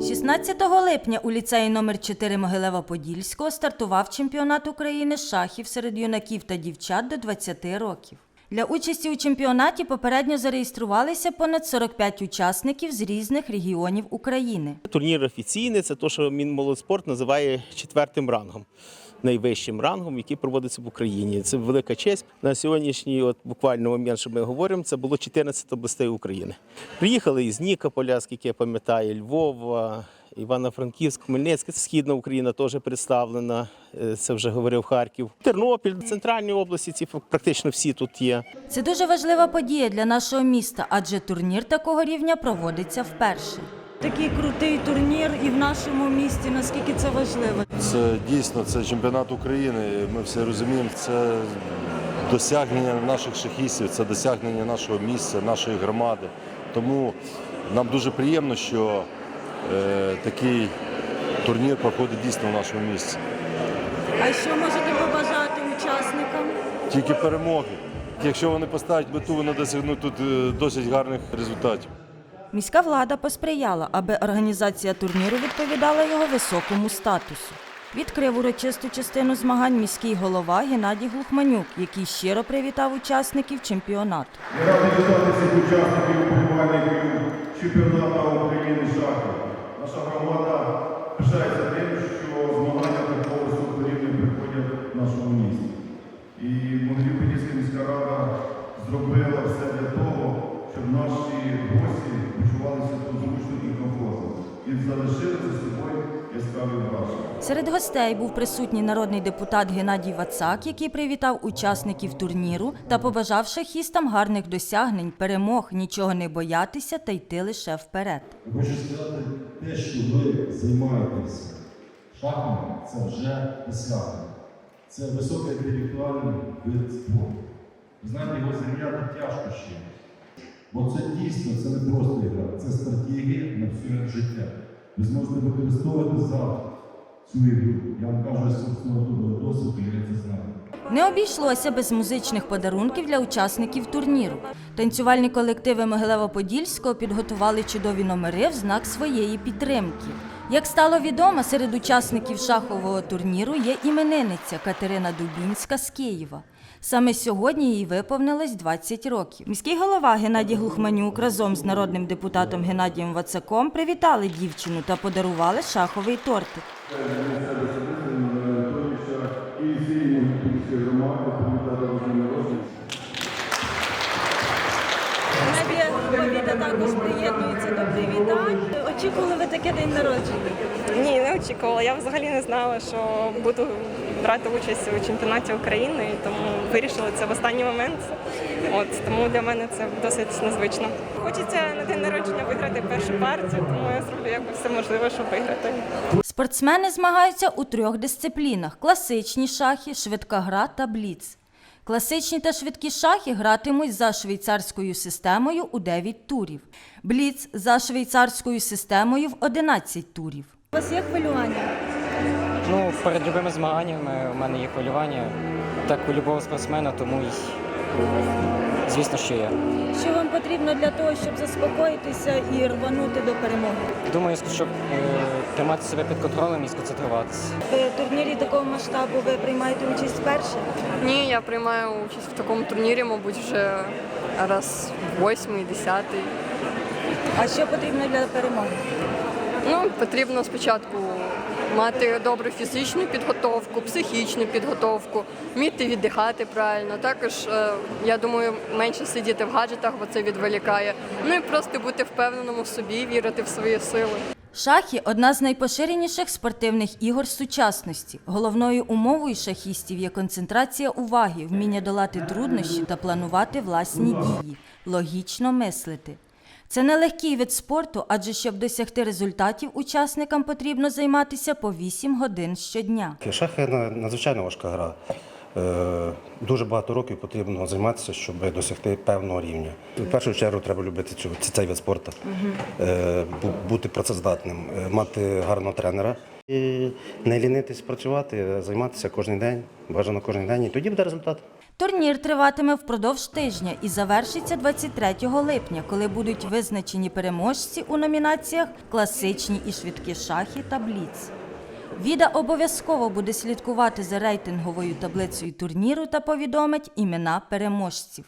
16 липня у ліцеї номер 4 Могилева-Подільського стартував чемпіонат України з шахів серед юнаків та дівчат до 20 років. Для участі у чемпіонаті попередньо зареєструвалися понад 45 учасників з різних регіонів України. Турнір офіційний це те, що Мінмолодспорт називає четвертим рангом, найвищим рангом, який проводиться в Україні. Це велика честь. На сьогоднішній, от буквально момент, що ми говоримо, це було 14 областей України. Приїхали із Нікополя, скільки я пам'ятаю, Львова. Івано-Франківськ, Хмельницький, Східна Україна теж представлена. е, Це вже говорив Харків. Тернопіль, центральні області, ці практично всі тут є. Це дуже важлива подія для нашого міста, адже турнір такого рівня проводиться вперше. Такий крутий турнір і в нашому місті, наскільки це важливо. Це дійсно це чемпіонат України. Ми всі розуміємо, це досягнення наших шахістів, це досягнення нашого місця, нашої громади. Тому нам дуже приємно, що е, такий турнір проходить дійсно в нашому місці. А що можете побажати учасникам? Тільки перемоги. Якщо вони поставлять мету, вони досягнуть тут е, досить гарних результатів. Міська влада посприяла, аби організація турніру відповідала його високому статусу. Відкрив урочисту частину змагань міський голова Геннадій Глухманюк, який щиро привітав учасників чемпіонату. Я радий вітати учасників вболівальників чемпіонату України з шахів. Наша громада пишається тим, що змагання такого високого приходять в нашому місті. І Серед гостей був присутній народний депутат Геннадій Вацак, який привітав учасників турніру та побажав шахістам гарних досягнень, перемог, нічого не боятися та йти лише вперед. Хочу сказати, те, що ви займаєтеся шахами, це вже досягнення. Це високоінтелектуальний вид спорту. Знаєте, його зрівняти тяжко ще. Бо це дійсно це не просто ігра, це стратегія на все життя. Ви зможете використовувати завтра цю ігру. Я вам кажу з собственного досвіду, я це знаю. Не обійшлося без музичних подарунків для учасників турніру. Танцювальні колективи Могилева-Подільського підготували чудові номери в знак своєї підтримки. Як стало відомо, серед учасників шахового турніру є іменинниця Катерина Дубінська з Києва. Саме сьогодні їй виповнилось 20 років. Міський голова Геннадій Глухманюк разом з народним депутатом Геннадієм Вацаком привітали дівчину та подарували шаховий тортик. Побіда також приєднується до привітань. Очікували ви таке день народження? Ні, не очікувала. Я взагалі не знала, що буду брати участь у чемпіонаті України, і тому вирішила це в останній момент. От тому для мене це досить незвично. Хочеться на день народження виграти першу партію, тому я зроблю якось все можливе, щоб виграти. Спортсмени змагаються у трьох дисциплінах: класичні шахи, швидка гра та бліц. Класичні та швидкі шахи гратимуть за швейцарською системою у 9 турів. Бліц за швейцарською системою в 11 турів. У вас є хвилювання? Ну, перед любими змаганнями у мене є хвилювання, так у любого спортсмена, тому й звісно, що є. Що вам потрібно для того, щоб заспокоїтися і рванути до перемоги? Думаю, щоб е, тримати себе під контролем і сконцентруватися. В турнірі такого масштабу ви приймаєте участь вперше? Ні, я приймаю участь в такому турнірі, мабуть, вже раз восьмий, десятий. А що потрібно для перемоги? Ну, потрібно спочатку мати добру фізичну підготовку, психічну підготовку, вміти віддихати правильно. Також, е, я думаю, менше сидіти в гаджетах, бо це відволікає. Ну і просто бути впевненому в собі, вірити в свої сили. Шахи одна з найпоширеніших спортивних ігор сучасності. Головною умовою шахістів є концентрація уваги, вміння долати труднощі та планувати власні дії, логічно мислити. Це нелегкий вид спорту, адже щоб досягти результатів, учасникам потрібно займатися по 8 годин щодня. Шахи на- надзвичайно важка гра. Е, Дуже багато років потрібно займатися, щоб досягти певного рівня. В першу чергу треба любити цю, цей вид спорту, Е, бути працездатним, е, мати гарного тренера. І не лінитись працювати, займатися кожен день, бажано кожен день, і тоді буде результат. Турнір триватиме впродовж тижня і завершиться 23 липня, коли будуть визначені переможці у номінаціях класичні і швидкі шахи та бліц. Віда обов'язково буде слідкувати за рейтинговою таблицею турніру та повідомить імена переможців.